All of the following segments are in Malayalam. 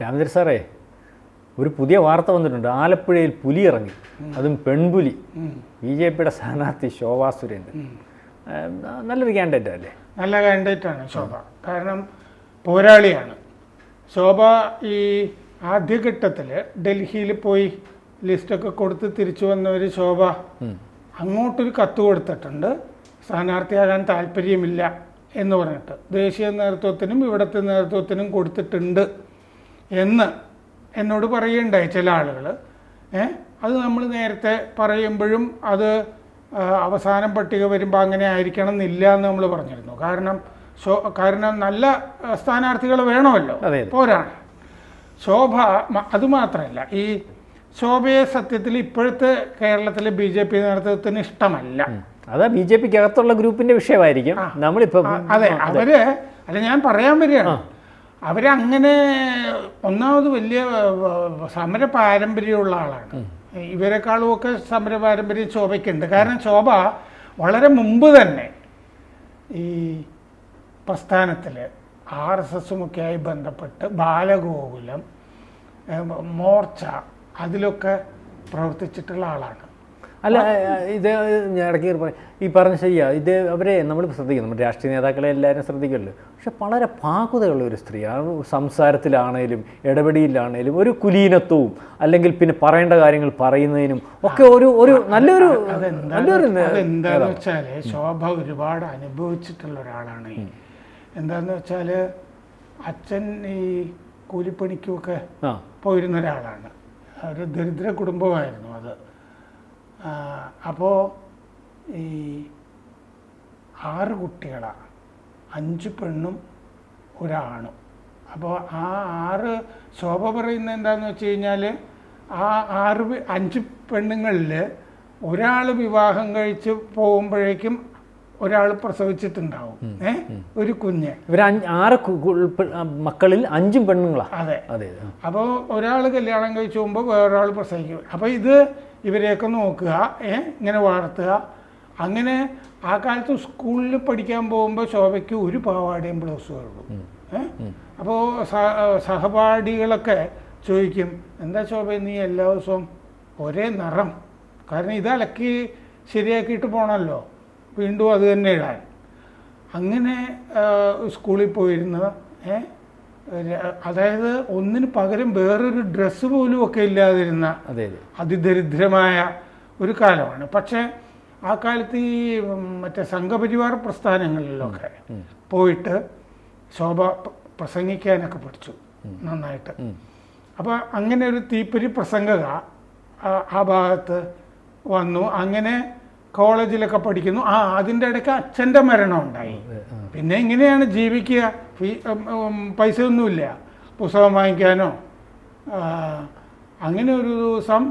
രാമചന്ദ്ര സാറേ ഒരു പുതിയ വാർത്ത വന്നിട്ടുണ്ട്. ആലപ്പുഴയിൽ പുലി ഇറങ്ങി അതും പെൺപുലി. ബി ജെ പിയുടെ സ്ഥാനാർത്ഥി ശോഭാ സുരേന്ദ്രൻ. നല്ലൊരു ക്യാൻഡിഡേറ്റ് അല്ലേ? നല്ല കാൻഡിഡേറ്റാണ് ശോഭ. കാരണം പോരാളിയാണ്. ശോഭ ഈ ആദ്യഘട്ടത്തിൽ ഡൽഹിയിൽ പോയി ലിസ്റ്റൊക്കെ കൊടുത്ത് തിരിച്ചു വന്നവർ ശോഭ. അങ്ങോട്ടൊരു കത്ത് കൊടുത്തിട്ടുണ്ട്. സ്ഥാനാർത്ഥിയാകാൻ താല്പര്യമില്ല എന്ന് പറഞ്ഞിട്ട്. ദേശീയ നേതൃത്വത്തിനും ഇവിടുത്തെ നേതൃത്വത്തിനും കൊടുത്തിട്ടുണ്ട്. എന്ന് എന്നോട് പറയുണ്ടായി ചില ആളുകൾ. അത് നമ്മൾ നേരത്തെ പറയുമ്പോഴും അത് അവസാനം പട്ടിക വരുമ്പോൾ അങ്ങനെ ആയിരിക്കണം എന്നില്ല എന്ന് നമ്മൾ പറഞ്ഞിരുന്നു. കാരണം കാരണം നല്ല സ്ഥാനാർത്ഥികൾ വേണമല്ലോ. പോരാണ്. ശോഭ അതുമാത്രമല്ല അത് മാത്രമല്ല ഈ ശോഭയെ സത്യത്തിൽ ഇപ്പോഴത്തെ കേരളത്തിലെ ബി ജെ പി നേതൃത്വത്തിന് ഇഷ്ടമല്ല. അത് ബി ജെ പിക്ക് അകത്തുള്ള ഗ്രൂപ്പിന്റെ വിഷയമായിരിക്കും. നമ്മളിപ്പോ അതെ അവർ അല്ല ഞാൻ പറയാൻ വരികയാണ്. അവരങ്ങനെ ഒന്നാമത് വലിയ സമര പാരമ്പര്യമുള്ള ആളാണ്. ഇവരെക്കാളും ഒക്കെ സമര പാരമ്പര്യം ശോഭയ്ക്കുണ്ട്. കാരണം ശോഭ വളരെ മുമ്പ് തന്നെ ഈ പ്രസ്ഥാനത്തിൽ ആർ എസ് എസുമൊക്കെയായി ബന്ധപ്പെട്ട് ബാലഗോകുലം മോർച്ച അതിലൊക്കെ പ്രവർത്തിച്ചിട്ടുള്ള ആളാണ്. അല്ല ഇത് ഞാൻ ഇടയ്ക്ക് പറയും. ഈ പറഞ്ഞ ശരിയാ ഇത് അവരെ നമ്മൾ ശ്രദ്ധിക്കും നമ്മുടെ രാഷ്ട്രീയ നേതാക്കളെ എല്ലാവരും ശ്രദ്ധിക്കുമല്ലോ. പക്ഷെ വളരെ പാകുതയുള്ള ഒരു സ്ത്രീ. ആ സംസാരത്തിലാണേലും ഇടപെടിയിലാണേലും ഒരു കുലീനത്വവും അല്ലെങ്കിൽ പിന്നെ പറയേണ്ട കാര്യങ്ങൾ പറയുന്നതിനും ഒക്കെ ഒരു ഒരു നല്ലൊരു നല്ലൊരു എന്താന്ന് വെച്ചാൽ വെച്ചാൽ ശോഭ ഒരുപാട് അനുഭവിച്ചിട്ടുള്ള ഒരാളാണ് എന്താന്ന് വെച്ചാൽ അച്ഛൻ ഈ കൂലിപ്പണിക്കുമൊക്കെ പോയിരുന്ന ഒരാളാണ്. ഒരു ദരിദ്ര കുടുംബമായിരുന്നു അത്. അപ്പോൾ ഈ ആറ് കുട്ടികളാണ് അഞ്ച് പെണ്ണും ഒരാണും. അപ്പോൾ ആ ആറ് ശോഭ പറയുന്നത് എന്താണെന്ന് വെച്ച് കഴിഞ്ഞാൽ ആ ആറ് അഞ്ച് പെണ്ണുങ്ങളിൽ ഒരാൾ വിവാഹം കഴിച്ച് പോകുമ്പോഴേക്കും ഒരാൾ പ്രസവിച്ചിട്ടുണ്ടാവും. ഏ? ഒരു കുഞ്ഞ്. ഇവർ ആറ് മക്കളിൽ അഞ്ചും പെണ്ണുങ്ങളാണ് അതെ. അതെ അപ്പോൾ ഒരാൾ കല്യാണം കഴിച്ച് പോകുമ്പോൾ വേറൊരാൾ പ്രസവിക്കും. അപ്പോൾ ഇത് ഇവരെയൊക്കെ നോക്കുക ഏ ഇങ്ങനെ വളർത്തുക. അങ്ങനെ ആ കാലത്ത് സ്കൂളിൽ പഠിക്കാൻ പോകുമ്പോൾ ശോഭയ്ക്ക് ഒരു പാവാടയും ബ്ലൗസുകളുള്ളൂ ഉള്ളൂ. ഏ അപ്പോൾ സഹപാഠികളൊക്കെ ചോദിക്കും എന്താ ശോഭ നീ എല്ലാ ദിവസവും ഒരേ നിറം? കാരണം ഇതലക്കി അലക്കി ശരിയാക്കിയിട്ട് പോകണമല്ലോ വീണ്ടും അത് തന്നെ ഇടാൻ. അങ്ങനെ സ്കൂളിൽ പോയിരുന്ന ഏ, ര- അതായത് ഒന്നിന് പകരം വേറൊരു ഡ്രസ്സ് പോലും ഒക്കെ ഇല്ലാതിരുന്ന അതെ അതെ. അതിദരിദ്രമായ ഒരു കാലമാണ്. പക്ഷേ ആ കാലത്ത് ഈ മറ്റേ സംഘപരിവാർ പ്രസ്ഥാനങ്ങളിലൊക്കെ പോയിട്ട് ശോഭ പ്രസംഗിക്കാനൊക്കെ പഠിച്ചു നന്നായിട്ട്. അപ്പോൾ അങ്ങനെ ഒരു തീപ്പൊരി പ്രസംഗക ആ ഭാഗത്ത് വന്നു. അങ്ങനെ കോളേജിലൊക്കെ പഠിക്കുന്നു. ആ അതിന്റെ ഇടയ്ക്ക് അച്ഛന്റെ മരണം ഉണ്ടായി പിന്നെ ഇങ്ങനെയാണ് ജീവിക്കുക. ഫീ പൈസ ഒന്നുമില്ല പുസ്തകം വാങ്ങിക്കാനോ അങ്ങനെ ഒരു ദിവസം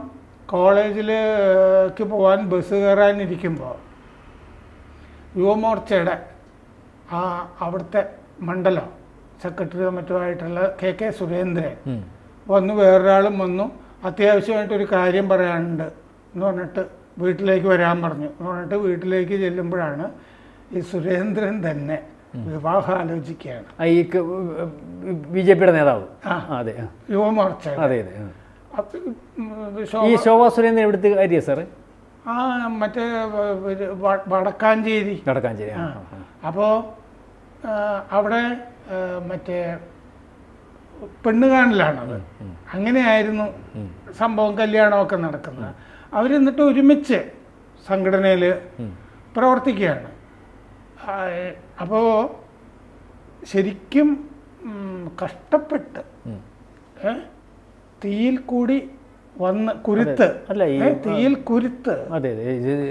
കോളേജിലേക്ക് പോകാൻ ബസ് കയറാനിരിക്കുമ്പോൾ യുവമോർച്ചയുടെ ആ അവിടുത്തെ മണ്ഡലം സെക്രട്ടറിയോ മറ്റുമായിട്ടുള്ള കെ കെ സുരേന്ദ്രൻ. വന്നു വേറൊരാളും വന്നു. അത്യാവശ്യമായിട്ടൊരു കാര്യം പറയാനുണ്ട് എന്ന് പറഞ്ഞിട്ട് വീട്ടിലേക്ക് വരാൻ പറഞ്ഞു. എന്ന് പറഞ്ഞിട്ട് വീട്ടിലേക്ക് ചെല്ലുമ്പോഴാണ് ഈ സുരേന്ദ്രൻ തന്നെ വിവാഹം ആലോചിക്കുകയാണ് ഈ ബി ജെ പിയുടെ നേതാവ്. അതെ. യുവമോർച്ച അതെ അതെ. അപ്പൊ, ഈ ശോഭ- സുരേന്ദ്രൻ എവിടുത്തെ കാര്യ സാറ്? ആ മറ്റേ വടക്കാഞ്ചേരി. വടക്കാഞ്ചേരി. അപ്പോൾ അവിടെ മറ്റേ പെണ്ണ് കാണലാണത് അങ്ങനെയായിരുന്നു സംഭവം കല്യാണമൊക്കെ നടക്കുന്നത്. അവരെന്നിട്ട് ഒരുമിച്ച് സംഘടനയിൽ പ്രവർത്തിക്കുകയാണ്. അപ്പോൾ ശരിക്കും കഷ്ടപ്പെട്ട് തീയിൽ കൂടി വന്ന് കുരുത്ത്. അല്ല, ഈ- തീയിൽ കുരുത്ത്. അതെ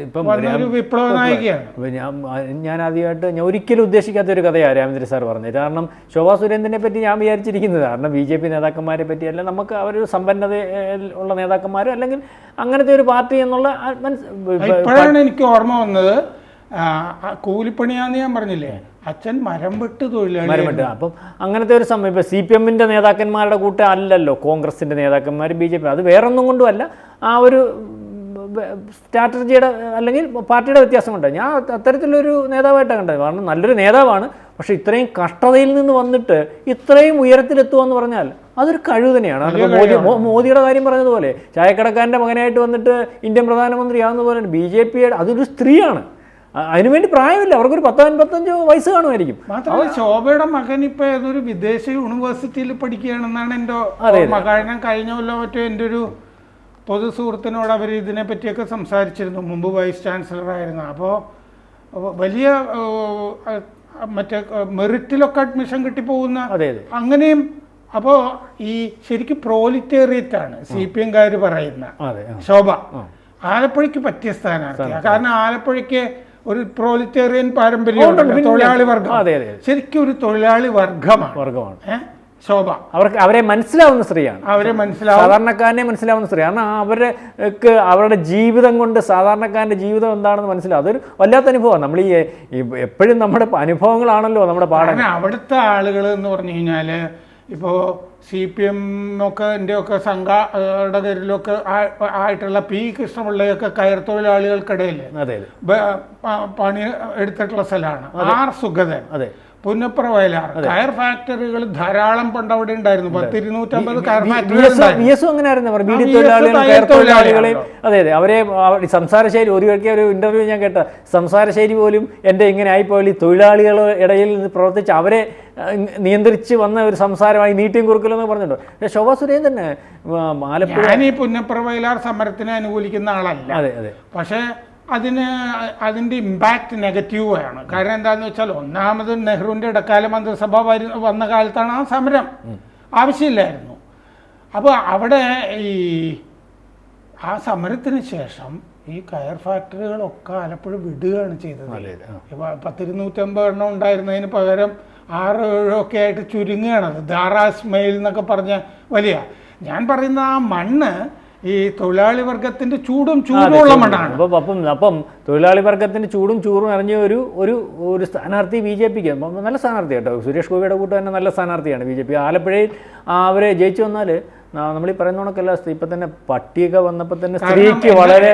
ഇപ്പം വിപ്ലവ നായികയാണ്. ഞാൻ ഞാൻ ആദ്യമായിട്ട് ഞാൻ ഒരിക്കലും ഉദ്ദേശിക്കാത്ത ഒരു കഥയാണ് രാമചന്ദ്ര സാർ പറഞ്ഞത്. കാരണം ശോഭാ സുരേന്ദ്രനെ പറ്റി ഞാൻ വിചാരിച്ചിരിക്കുന്നത്. കാരണം ബി ജെ പി നേതാക്കന്മാരെ പറ്റിയല്ല നമുക്ക് അവരൊരു സമ്പന്നത ഉള്ള നേതാക്കന്മാർ അല്ലെങ്കിൽ അങ്ങനത്തെ ഒരു പാർട്ടി എന്നുള്ള എനിക്ക് ഓർമ്മ വന്നത് കൂലിപ്പണിയാന്ന് ഞാൻ പറഞ്ഞില്ലേ? അച്ഛൻ മരം വെട്ട് തൊഴിലാളി അപ്പം അങ്ങനത്തെ ഒരു സമയം. ഇപ്പം സി പി എമ്മിന്റെ നേതാക്കന്മാരുടെ കൂട്ടം അല്ലല്ലോ കോൺഗ്രസിന്റെ നേതാക്കന്മാർ ബി ജെ പി. അത് വേറൊന്നും കൊണ്ടുമല്ല. ആ ഒരു സ്ട്രാറ്റജിയുടെ അല്ലെങ്കിൽ പാർട്ടിയുടെ വ്യത്യാസം കൊണ്ട് ഞാൻ അത്തരത്തിലൊരു നേതാവായിട്ടാണ് കണ്ടത്. കാരണം നല്ലൊരു നേതാവാണ്. പക്ഷെ ഇത്രയും കഷ്ടതയിൽ നിന്ന് വന്നിട്ട് ഇത്രയും ഉയരത്തിലെത്തുക എന്ന് പറഞ്ഞാൽ അതൊരു കഴിവ് തന്നെയാണ്. മോദി മോദിയുടെ കാര്യം പറഞ്ഞതുപോലെ ചായക്കടക്കാരന്റെ മകനായിട്ട് വന്നിട്ട് ഇന്ത്യൻ പ്രധാനമന്ത്രിയാവുന്ന പോലെ ബി ജെ പിയുടെ അതൊരു സ്ത്രീയാണ്. അതിനുവേണ്ടി പ്രായമില്ല. അവർക്കൊരു പത്ത് അൻപത്തഞ്ച് വയസ്സ് കാണുമായിരിക്കും. മാത്രമല്ല ശോഭയുടെ മകൻ ഇപ്പൊ ഏതൊരു വിദേശ യൂണിവേഴ്സിറ്റിയിൽ പഠിക്കുകയാണെന്നാണ് എന്റെ കാരണം കഴിഞ്ഞ കൊല്ലം മറ്റോ എന്റെ ഒരു പൊതു സുഹൃത്തിനോട് അവർ ഇതിനെ പറ്റിയൊക്കെ സംസാരിച്ചിരുന്നു. മുമ്പ് വൈസ് ചാൻസലർ ആയിരുന്നു. അപ്പോൾ വലിയ മറ്റേ മെറിറ്റിലൊക്കെ അഡ്മിഷൻ കിട്ടിപ്പോകുന്ന അങ്ങനെയും അപ്പോ ഈ ശരിക്കും പ്രോലിറ്റേറിയറ്റ് ആണ് സി പി എംകാർ പറയുന്ന ശോഭ. ആലപ്പുഴയ്ക്ക് പറ്റിയ സ്ഥാനാർത്ഥിയാണ് കാരണം ആലപ്പുഴയ്ക്ക് ഒരു പ്രോലിറ്റേറിയൻ പാരമ്പര്യം തൊഴിലാളി വർഗം. അതെ അതെ. ശരിക്കും ഒരു തൊഴിലാളി വർഗമാണ്. വർഗമാണ്. ശോഭ. അവർക്ക് അവരെ മനസ്സിലാവുന്ന സ്ത്രീയാണ്. അവരെ മനസ്സിലാവും. സാധാരണക്കാരനെ മനസ്സിലാവുന്ന സ്ത്രീ. കാരണം അവർക്ക് അവരുടെ ജീവിതം കൊണ്ട് സാധാരണക്കാരന്റെ ജീവിതം എന്താണെന്ന് മനസ്സിലാവും. അതൊരു വല്ലാത്ത അനുഭവമാണ്. നമ്മൾ ഈ എപ്പോഴും നമ്മുടെ അനുഭവങ്ങളാണല്ലോ നമ്മുടെ പാഠം. അവിടുത്തെ ആളുകൾ എന്ന് പറഞ്ഞു കഴിഞ്ഞാൽ ഇപ്പോൾ സി പി എം ഒക്കെ എന്റെയൊക്കെ ആയിട്ടുള്ള പി കൃഷ്ണപിള്ളയൊക്കെ കയർ തൊഴിലാളികൾക്കിടയിൽ പണി എടുത്തിട്ടുള്ള സ്ഥലമാണ്. ആർ സുഗതൻ. അതെ. പുന്നപ്ര വയലാർ കയർ ഫാക്ടറികൾ ധാരാളം പണ്ട് അവിടെ ഉണ്ടായിരുന്നു. പത്ത് ഇരുന്നൂറ്റമ്പത് കയർ ഫാക്ടറികൾ അതെ അതെ. അവരെ സംസാരശൈലി ഒരു കഴിക്കാൻ ഒരു ഇന്റർവ്യൂ ഞാൻ കേട്ട സംസാരശൈലി പോലും എന്റെ ഇങ്ങനെ ആയിപ്പോയി. ഈ തൊഴിലാളികളുടെ ഇടയിൽ നിന്ന് പ്രവർത്തിച്ച് അവരെ നിയന്ത്രിച്ച് വന്ന ഒരു സംസാരമായി നീട്ടിയും കുറുക്കലെന്ന് പറഞ്ഞിട്ടുണ്ട്. പക്ഷേ ശോഭാ സുരേന്ദ്രൻ തന്നെ ആലപ്പുഴ ഞാൻ ഈ പുന്നപ്ര വയലാർ സമരത്തിനെ അനുകൂലിക്കുന്ന ആളല്ല. അതെ അതെ. പക്ഷേ അതിന് അതിന്റെ ഇമ്പാക്റ്റ് നെഗറ്റീവ് ആണ്. കാരണം എന്താണെന്ന് വെച്ചാൽ ഒന്നാമത് നെഹ്റുവിന്റെ ഇടക്കാല മന്ത്രിസഭ വരു വന്ന കാലത്താണ് ആ സമരം. ആവശ്യമില്ലായിരുന്നു. അപ്പോൾ അവിടെ ഈ ആ സമരത്തിന് ശേഷം ഈ കയർ ഫാക്ടറികളൊക്കെ ആലപ്പുഴ വിടുകയാണ് ചെയ്തത്. പത്തിരുന്നൂറ്റമ്പത് എണ്ണം ഉണ്ടായിരുന്നതിന് പകരം ആറ് ഏഴോ ഒക്കെ ആയിട്ട് ചുരുങ്ങുകയാണത് ദാറാസ്മയിൽ എന്നൊക്കെ പറഞ്ഞ വലിയ. ഞാൻ പറയുന്ന ആ മണ്ണ് ഈ തൊഴിലാളി വർഗത്തിന്റെ ചൂടും ചൂടുള്ള മണ്ണാണ്. അപ്പം അപ്പം അപ്പം തൊഴിലാളി വർഗത്തിന്റെ ചൂടും ചൂറും അറിഞ്ഞ ഒരു ഒരു ഒരു സ്ഥാനാർത്ഥി ബി ജെ പിക്ക്. നല്ല സ്ഥാനാർത്ഥി കേട്ടോ. സുരേഷ് ഗോപിയുടെ കൂട്ട് തന്നെ നല്ല സ്ഥാനാർത്ഥിയാണ് ബി ജെ പി. ആലപ്പുഴയിൽ അവരെ ജയിച്ചു വന്നാൽ നമ്മൾ ഈ പറയുന്ന കണക്കല്ല സ്ത്രീ ഇപ്പം തന്നെ പട്ടിയൊക്കെ വന്നപ്പോൾ തന്നെ സ്ത്രീക്ക് വളരെ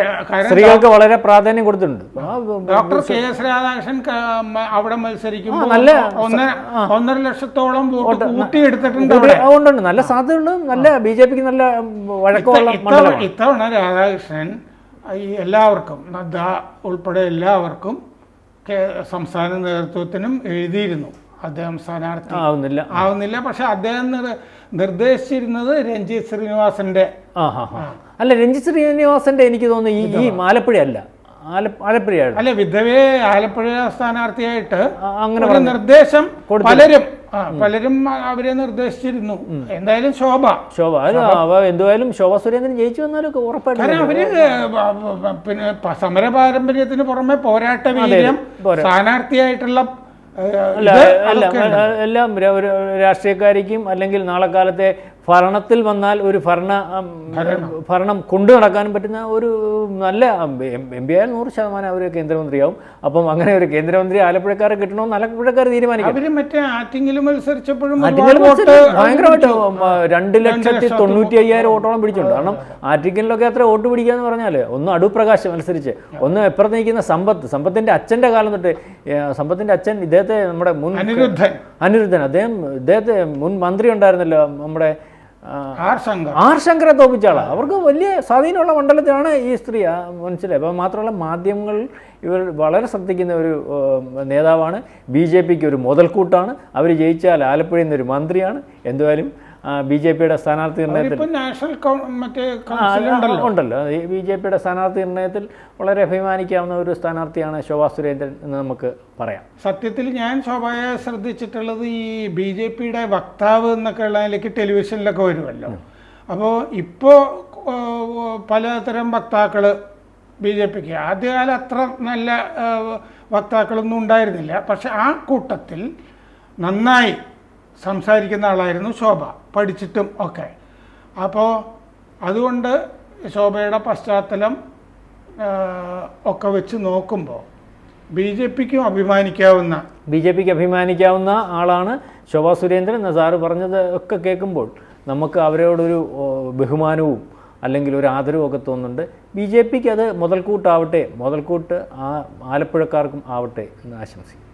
സ്ത്രീകൾക്ക് വളരെ പ്രാധാന്യം കൊടുത്തിട്ടുണ്ട്. ഡോക്ടർ കെ എസ് രാധാകൃഷ്ണൻ അവിടെ മത്സരിക്കുമ്പോൾ നല്ല ഒന്നര ലക്ഷത്തോളം വോട്ട് കൂട്ടിയെടുത്തിട്ടുണ്ട് അതുകൊണ്ടുണ്ട്. നല്ല സാധ്യതയുണ്ട് നല്ല ബി ജെ പിക്ക് നല്ല വഴക്കമുള്ള ഇത്തവണ രാധാകൃഷ്ണൻ ഈ എല്ലാവർക്കും നദ്ദ ഉൾപ്പെടെ എല്ലാവർക്കും സംസ്ഥാന നേതൃത്വത്തിനും എഴുതിയിരുന്നു. അദ്ദേഹം സ്ഥാനാർത്ഥി ആവുന്നില്ല. ആവുന്നില്ല. പക്ഷെ അദ്ദേഹം നിർദ്ദേശിച്ചിരുന്നത് രഞ്ജിത് ശ്രീനിവാസന്റെ അല്ല രഞ്ജിത് ശ്രീനിവാസന്റെ എനിക്ക് തോന്നുന്നു ഈ ഈ ആലപ്പുഴയല്ല ആല ആലപ്പുഴയാണ് അല്ല വിധവേ ആലപ്പുഴ സ്ഥാനാർത്ഥിയായിട്ട് അങ്ങനെ ഒരു നിർദ്ദേശം പലരും പലരും അവരെ നിർദ്ദേശിച്ചിരുന്നു. എന്തായാലും ശോഭ. ശോഭ. എന്തായാലും എന്തുവായാലും ശോഭ സുരേന്ദ്രൻ ജയിച്ചു വന്നാലും ഉറപ്പായിട്ടും കാരണം അവർ പിന്നെ സമര പാരമ്പര്യത്തിന് പുറമെ പോരാട്ട വീര്യം. സ്ഥാനാർത്ഥിയായിട്ടുള്ള അല്ല അല്ല എല്ലാം രാഷ്ട്രീയക്കാരിക്കും അല്ലെങ്കിൽ നാളെ കാലത്തെ ഭരണത്തിൽ വന്നാൽ ഒരു ഭരണ ഭരണം. കൊണ്ടു നടക്കാനും പറ്റുന്ന ഒരു നല്ല എം പി ആയാൽ നൂറ് ശതമാനം അവർ കേന്ദ്രമന്ത്രിയാവും. അപ്പം അങ്ങനെ ഒരു കേന്ദ്രമന്ത്രി ആലപ്പുഴക്കാരെ കിട്ടണമെന്ന് ആലപ്പുഴക്കാർ തീരുമാനിക്കും മറ്റേ ആറ്റിങ്ങിൽ മത്സരിച്ചപ്പോഴും ഭയങ്കരമായിട്ട് രണ്ട് ലക്ഷത്തി തൊണ്ണൂറ്റി അയ്യായിരം വോട്ടോളം പിടിച്ചിട്ടുണ്ട് കാരണം ആറ്റിങ്ങലിലൊക്കെ അത്ര വോട്ട് പിടിക്കുക പിടിക്കാന്ന് പറഞ്ഞാൽ ഒന്ന് അടുപ്രകാശ് മത്സരിച്ച് ഒന്ന് എപ്പുറത്ത് നിൽക്കുന്ന സമ്പത്ത് സമ്പത്തിന്റെ അച്ഛന്റെ കാലം തൊട്ട് സമ്പത്തിന്റെ അച്ഛൻ ഇദ്ദേഹത്തെ നമ്മുടെ മുൻ അനിരുദ്ധൻ. അനിരുദ്ധൻ. അദ്ദേഹം ഇദ്ദേഹത്തെ മുൻ മന്ത്രി ഉണ്ടായിരുന്നല്ലോ നമ്മുടെ ആർ ശങ്കർ. ആർ ശങ്കരെ തോപ്പിച്ചാളാ. അവർക്ക് വലിയ സ്വാധീനമുള്ള മണ്ഡലത്തിലാണ് ഈ സ്ത്രീ മനസ്സിലായി? അപ്പം മാത്രമല്ല മാധ്യമങ്ങൾ ഇവർ വളരെ ശ്രദ്ധിക്കുന്ന ഒരു നേതാവാണ്. ബി ജെ പിക്ക് ഒരു മുതൽക്കൂട്ടാണ്. അവർ ജയിച്ചാൽ ആലപ്പുഴയിൽ നിന്ന് ഒരു മന്ത്രിയാണ്. എന്തായാലും ബി ജെ പിയുടെ സ്ഥാനാർത്ഥി നിർണയത്തിൽ മറ്റേ ഉണ്ടല്ലോ ബി ജെ പിയുടെ സ്ഥാനാർത്ഥി നിർണയത്തിൽ വളരെ അഭിമാനിക്കാവുന്ന ഒരു സ്ഥാനാർത്ഥിയാണ് ശോഭാ സുരേന്ദ്രൻ എന്ന് നമുക്ക് പറയാം. സത്യത്തിൽ ഞാൻ ശോഭയെ ശ്രദ്ധിച്ചിട്ടുള്ളത് ഈ ബി ജെ പിയുടെ വക്താവ് എന്നൊക്കെ ഉള്ളതിലേക്ക് ടെലിവിഷനിലൊക്കെ വരുമല്ലോ. അപ്പോൾ ഇപ്പോൾ പലതരം വക്താക്കൾ ബി ജെ പിക്ക്. ആദ്യകാലം അത്ര നല്ല വക്താക്കളൊന്നും ഉണ്ടായിരുന്നില്ല. പക്ഷെ ആ കൂട്ടത്തിൽ നന്നായി സംസാരിക്കുന്ന ആളായിരുന്നു ശോഭ. പഠിച്ചിട്ടും ഒക്കെ. അപ്പോൾ അതുകൊണ്ട് ശോഭയുടെ പശ്ചാത്തലം ഒക്കെ വെച്ച് നോക്കുമ്പോൾ ബി ജെ പിക്കും അഭിമാനിക്കാവുന്ന ബി ജെ പിക്ക് അഭിമാനിക്കാവുന്ന ആളാണ് ശോഭാ സുരേന്ദ്രൻ. സാറ് പറഞ്ഞത് ഒക്കെ കേൾക്കുമ്പോൾ നമുക്ക് അവരോടൊരു ബഹുമാനവും അല്ലെങ്കിൽ ഒരു ആദരവും ഒക്കെ തോന്നുന്നുണ്ട്. ബി ജെ പിക്ക് അത് മുതൽക്കൂട്ടാവട്ടെ മുതൽക്കൂട്ട് ആ ആലപ്പുഴക്കാർക്കും ആവട്ടെ എന്ന് ആശംസിക്കും